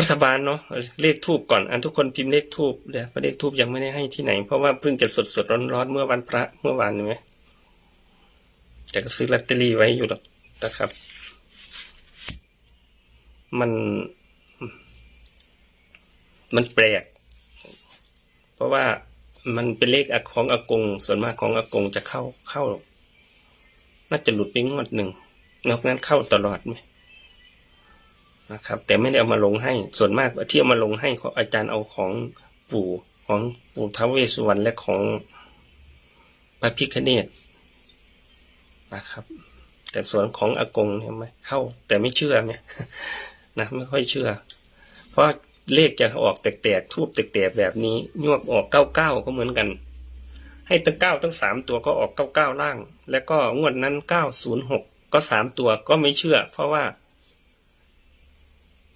รัฐบาลเนาะเลขทูบก่อน อันทุกคนพิมพ์เลขทูบเดี๋ยวเลขทูบยังไม่ได้ให้ที่ไหน เพราะว่าเพิ่งจะสดสดร้อนร้อนเมื่อวันพระเมื่อวานเห็นไหมแต่ก็ซื้อลอตเตอรี่ไว้อยู่หรอกนะครับ มัน มันแปลก เพราะว่ามันเป็นเลขของอากง ส่วนมากของอากงจะเข้าเข้า น่าจะหลุดไปงวดหนึ่งนอกนั้นเข้าตลอดไหม นะครับ แต่ไม่ได้เอามาลงให้ ส่วนมากที่เอามาลงให้ของอาจารย์เอาของปู่ของปู่ท้าวเวสสุวรรณและของพระพิฆเนศนะครับ แต่ส่วนของอากงเนี่ยไม่เข้า แต่ไม่เชื่อเนี่ยนะไม่ค่อยเชื่อ เพราะเลขจะออกแตกๆทูบแตกๆแบบนี้ยวกออกเก้าเก้าก็เหมือนกัน ให้ตั้งเก้าตั้งสามตัวก็ออกเก้าเก้าล่าง แล้วก็งวดนั้นเก้าศูนย์หกก็สามตัวก็ไม่เชื่อ เพราะว่า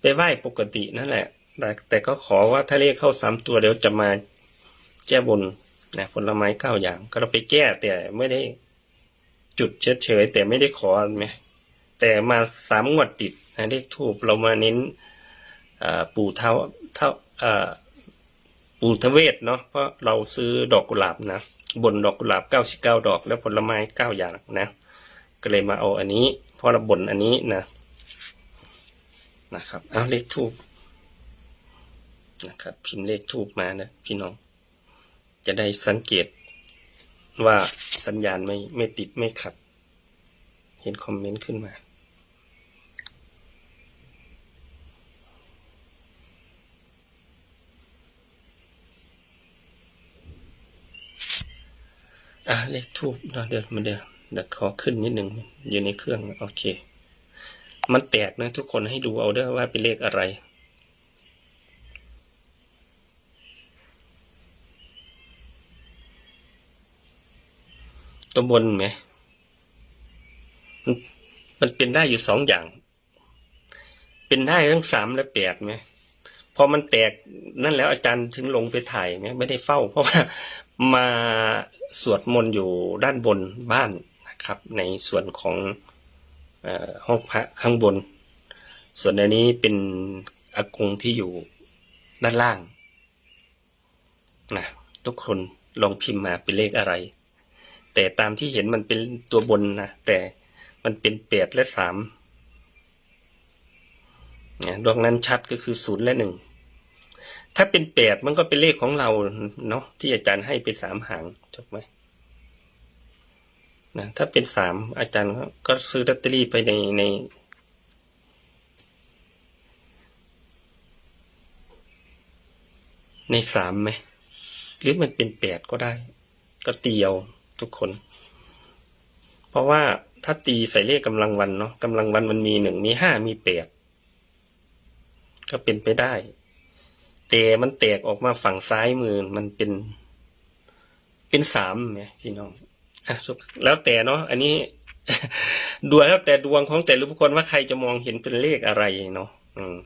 ไปไหว้ปกตินั่นแหละแต่แต่ก็ขอว่าถ้าเลขเข้าสามตัวเดี๋ยวจะมาแก้บนนะผลไม้เก้าอย่างก็เราไปแก้แต่ไม่ได้จุดเฉยๆแต่ไม่ได้ขอไหมแต่มาสามงวดติดนะเลขทูบเรามาเน้นปู่เท้าเท้าอ่าปู่ทเวศเนาะเพราะเราซื้อดอกกุหลาบนะบนดอกกุหลาบเก้าสิบเก้าดอก แล้วผลไม้เก้าอย่างนะ ก็เลยมาเอาอันนี้เพราะเราบนอันนี้นะ นะครับ เอาเลขทูบนะครับ พิมพ์เลขทูบมานะพี่น้อง จะได้สังเกตว่าสัญญาณไม่ไม่ติดไม่ขัด เห็นคอมเมนต์ขึ้นมาอะเลขทูบเดี๋ยวเดี๋ยวมาเดี๋ยวเดี๋ยวขอขึ้นนิดหนึ่งอยู่ในเครื่อง โอเค มันแตกนะทุกคนให้ดูเอาด้วยว่าเป็นเลขอะไร ตัวบนไหมมันมันเป็นได้อยู่สองอย่าง เป็นได้ทั้งสามและแปดไหมพอมันแตกนั่นแล้วอาจารย์ถึงลงไปถ่ายไหมไม่ได้เฝ้า เพราะว่ามาสวดมนต์อยู่ด้านบนบ้านนะครับ ในส่วนของ ห้องพระข้างบน ส่วนอันนี้เป็นอากงที่อยู่ด้านล่างนะทุกคนลองพิมพ์มาเป็นเลขอะไร แต่ตามที่เห็นมันเป็นตัวบนนะแต่มันเป็นแปดและสามนะดวงนั้นชัดก็คือศูนย์และหนึ่งถ้าเป็นแปดมันก็เป็นเลขของเราเนาะที่อาจารย์ให้เป็นสามหางถูกไหม นะถ้าเป็นสามอาจารย์ก็ซื้อลอตเตอรี่ไปในในในสามไหมหรือมันเป็นแปดก็ได้ ก็ตีเอาทุกคน เพราะว่าถ้าตีใส่เลขกำลังวันเนาะกำลังวันมันมีหนึ่งมีห้ามีแปดก็เป็นไปได้ แต่มันแตกออกมาฝั่งซ้ายมือมันเป็น เป็นสามไหมพี่น้อง แล้วแต่เนาะอันนี้ดวงแล้วแต่ดวงของแต่ละบุคคลว่าใครจะมองเห็นเป็นเลขอะไรเนาะอืม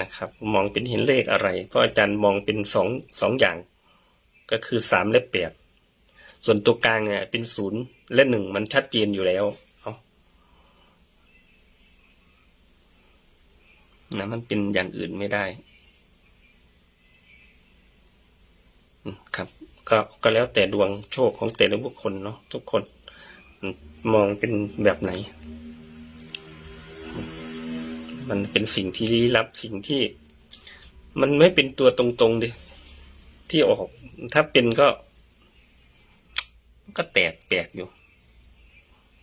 นะครับ มองเป็นเห็นเลขอะไรเพราะอาจารย์มองเป็นสองสองอย่าง ก็คือสามและแปดส่วนตัวกลางเนี่ย เป็นศูนย์และหนึ่งมันชัดเจนอยู่แล้วนะมันเป็นอย่างอื่นไม่ได้ ครับ ก็ก็แล้วแต่ดวงโชคของแต่ละบุคคลเนาะทุกคนมองเป็นแบบไหน มันเป็นสิ่งที่ลี้ลับสิ่งที่ มันไม่เป็นตัวตรงๆดิที่ออก ถ้าเป็นก็ ก็แตกแปลกอยู่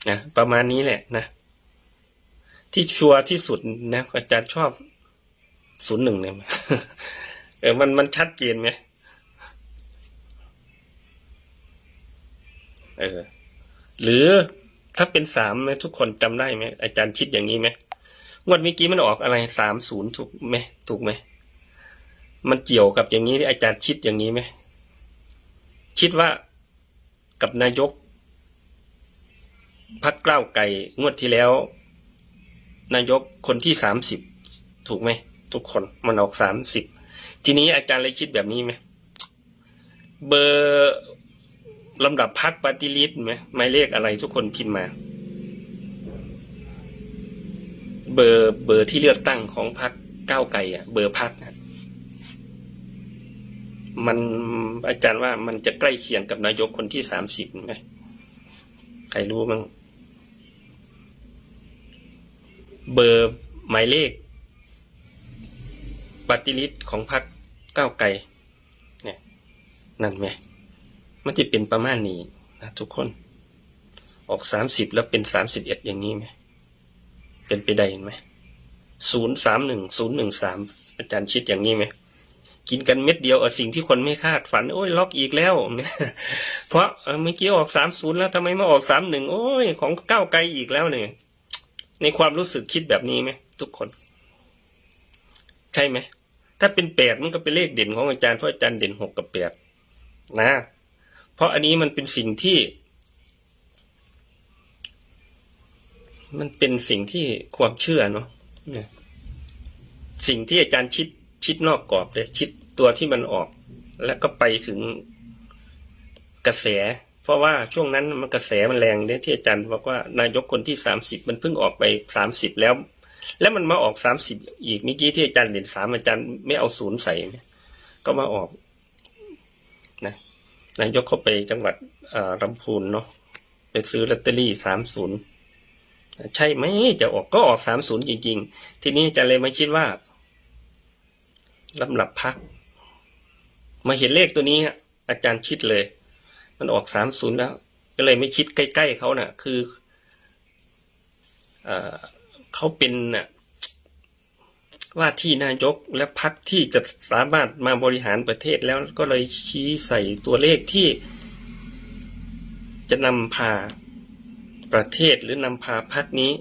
นะประมาณนี้แหละนะ ที่ชัวร์ที่สุดนะอาจารย์ชอบศูนย์หนึ่งเนี่ยเออมันมันชัดเจนไหม เออ หรือถ้าเป็นสามไหมทุกคนจำได้ไหมอาจารย์คิดอย่างนี้ไหมงวดเมื่อกี้มันออกอะไรสามศูนย์ถูกไหมถูกไหมมันเกี่ยวกับอย่างนี้ที่อาจารย์คิดอย่างนี้ไหมคิดว่ากับนายกพักเกล้าวไก่งวดที่แล้ว นายกคนที่สามสิบถูกไหมทุกคนมันออกสามสิบทีนี้อาจารย์เลยคิดแบบนี้ไหมเบอร์ ลำดับพักปฏิริษไหมหมายเลขอะไรทุกคนพิมพ์มา เบอร์เบอร์ที่เลือกตั้งของพักก้าวไกลอะ เบอร์พักอะมันอาจารย์ว่ามันจะใกล้เคียงกับนายกคนที่สามสิบไหมใครรู้มั้งเบอร์หมายเลขปฏิริษของพรรคก้าวไกล เนี่ย นั่นไหม มันจะเป็นประมาณนี้นะทุกคน ออกสามสิบแล้วเป็นสามสิบเอ็ดอย่างนี้ไหม เป็นไปได้ไหมศูนย์สามหนึ่งศูนย์หนึ่งสามอาจารย์คิดอย่างนี้ไหม กินกันเม็ดเดียวเอาสิ่งที่คนไม่คาดฝัน โอ้ยล็อกอีกแล้ว เพราะเอ่อเมื่อกี้ออกสามศูนย์แล้วทำไมมาออกสามหนึ่งโอ้ยของก้าวไกลอีกแล้วเนี่ย ในความรู้สึกคิดแบบนี้ไหมทุกคน ใช่ไหมถ้าเป็นแปดมันก็เป็นเลขเด่นของอาจารย์เพราะอาจารย์เด่นหกกับแปดนะ เพราะอันนี้มันเป็นสิ่งที่ มันเป็นสิ่งที่ความเชื่อเนาะเนี่ยสิ่งที่อาจารย์ชิดชิดนอกกรอบเลยชิดตัวที่มันออก แล้วก็ไปถึงกระแส เพราะว่าช่วงนั้นมันกระแสมันแรงเนี่ยที่อาจารย์บอกว่านายกคนที่สามสิบมันเพิ่งออกไปสามสิบแล้ว แล้วมันมาออกสามสิบอีกเมื่อกี้ที่อาจารย์เด่นสามอาจารย์ไม่เอาศูนย์ใส่ก็มาออก นายกเข้าไปจังหวัดลำพูนเนาะไปซื้อลอตเตอรี่สามศูนย์ใช่ไหมจะออกก็ออกสามศูนย์จริง ๆ ทีนี้อาจะเลยมาคิดว่าลำดับพัก มาเห็นเลขตัวนี้อาจารย์คิดเลย มันออกสามศูนย์แล้ว ก็เลยไม่คิดใกล้ ๆเขาน่ะ คือเออเขาเป็นน่ะ ว่าที่นายกและพักที่จะสามารถมาบริหารประเทศแล้วก็เลยชี้ใส่ตัวเลขที่ จะนำพาประเทศหรือนำพาพรรคนี้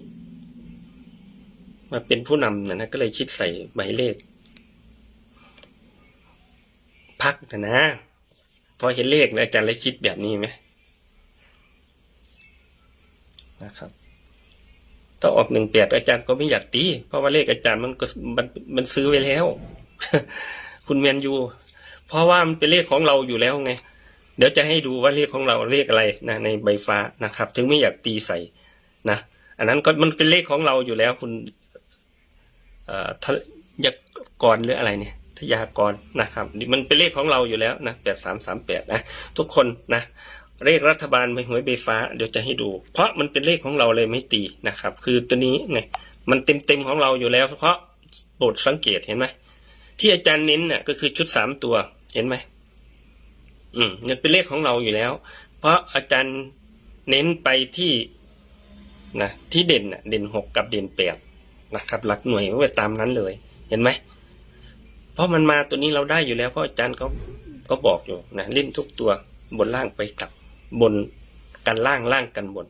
มาเป็นผู้นำนะนะก็เลยคิดใส่หมายเลขพักนะนะพอเห็นเลขแล้วอาจารย์เลยคิดแบบนี้ไหมนะครับ ถ้าออกหนึ่งแปดอาจารย์ก็ไม่อยากตี เพราะว่าเลขอาจารย์มันก็มันมันซื้อไว้แล้ว คุณแมนยูเพราะว่ามันเป็นเลขของเราอยู่แล้วไง เดี๋ยวจะให้ดูว่าเลขของเราเลขอะไรนะในใบฟ้านะครับ ถึงไม่อยากตีใส่นะ อันนั้นก็มันเป็นเลขของเราอยู่แล้วคุณเอ่อทะยากรหรืออะไรเนี่ยทยากรนะครับ มันเป็นเลขของเราอยู่แล้วนะแปดสามสามแปดนะ ทุกคนนะ เลขรัฐบาลใบหวยใบฟ้าเดี๋ยวจะให้ดู เพราะมันเป็นเลขของเราเลยไม่ตีนะครับ คือตัวนี้ไงมันเต็มเต็มของเราอยู่แล้ว เพราะโปรดสังเกตเห็นไหมที่อาจารย์เน้นน่ะก็คือชุดสามตัวเห็นไหมอืมมันเป็นเลขของเราอยู่แล้ว เพราะอาจารย์เน้นไปที่นะที่เด่นน่ะเด่นหกกับเด่นแปดนะครับหลักหน่วยไว้ตามนั้นเลย เห็นไหมเพราะมันมาตัวนี้เราได้อยู่แล้วเพราะอาจารย์ก็ก็บอกอยู่นะเล่นทุกตัวบนล่างไปกลับ บนกันล่างล่างกันบน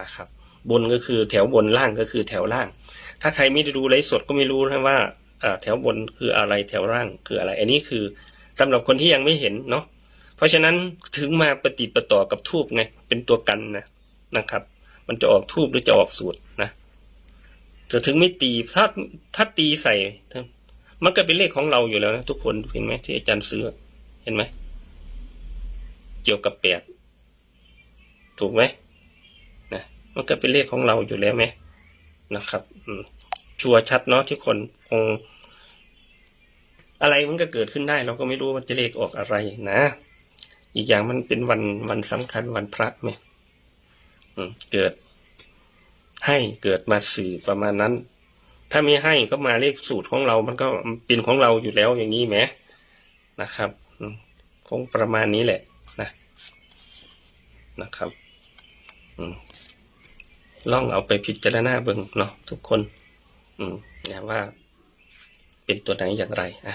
นะครับ บนก็คือแถวบนล่างก็คือแถวล่าง ถ้าใครไม่ได้ดูไลฟ์สดก็ไม่รู้นะว่าแถวบนคืออะไรแถวล่างคืออะไร อันนี้คือสำหรับคนที่ยังไม่เห็นเนาะเพราะฉะนั้นถึงมาปฏิปต่อกับทูบไงเป็นตัวกันนะนะครับ มันจะออกทูบหรือจะออกสูตรนะจะถึงไม่ตีถ้าถ้าตีใส่มันก็เป็นเลขของเราอยู่แล้วนะทุกคนเห็นไหมที่อาจารย์ซื้อเห็นไหมเกี่ยวกับแปด ถูกไหมนะมันก็เป็นเลขของเราอยู่แล้วไหมนะครับชัวชัดเนาะที่คนคง อะไรมันก็เกิดขึ้นได้ เราก็ไม่รู้ว่าจะเลขออกอะไรนะ อีกอย่างมันเป็นวันวันสำคัญวันพระเนี่ยอืมเกิด ให้เกิดมาสื่อประมาณนั้น ถ้าไม่ให้ก็มาเลขสูตรของเรา มันก็เป็นของเราอยู่แล้วอย่างนี้ไหมนะครับคงประมาณนี้แหละนะนะครับ ลองเอาไปพิจารณาเบิ่งเนาะทุกคน อืมนะว่า เป็นตัวไหนอย่างไรอะ